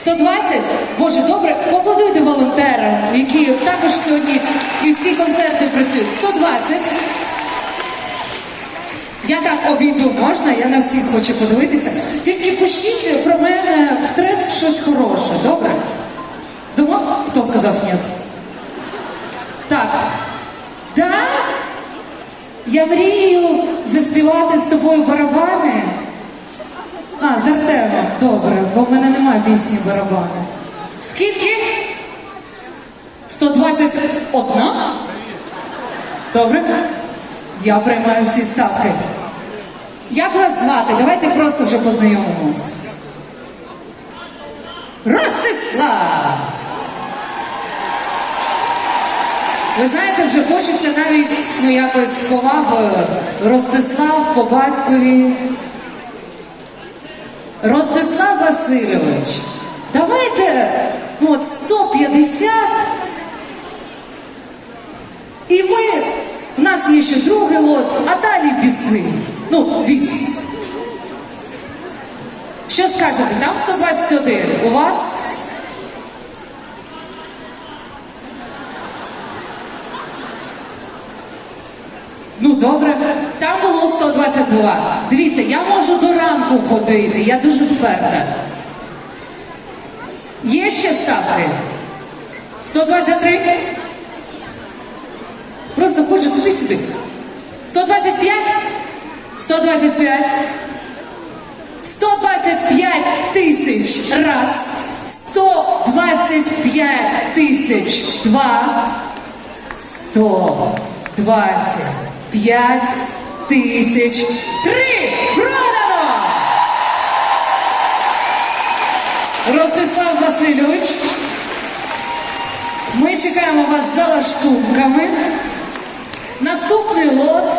120? Боже, добре, поаплодуйте волонтерам, які також сьогодні і всі концерти працюють. 120. Я так обійду можна, я на всіх хочу подивитися. Тільки пишіть про мене в трец щось хороше, добре? Думав, хто сказав ні? Так. Да? Я мрію заспівати з тобою барабани. А, з Артемом, добре, бо мене немає пісні барабани. Скільки? 121? Добре? Я приймаю всі ставки. Як вас звати? Давайте просто вже познайомимось. Ростислав! Ви знаєте, вже хочеться навіть ну якось повагою. Ростислав по батькові. Васильович, давайте ну от 150. І ми, у нас є ще другий лот, а далі біси. Ну, біс. Що скажете? Там 121. У вас? Ну добре, 120 була. Дивіться, я можу до ранку ходити, я дуже вперта. Є ще ставки? 123? Просто ходжу туди сюди. 125? 125. 125 тисяч раз. 125 тисяч два. 125 тисяч три. Продано! Ростислав Васильович, ми чекаємо вас за лаштунками. Наступний лот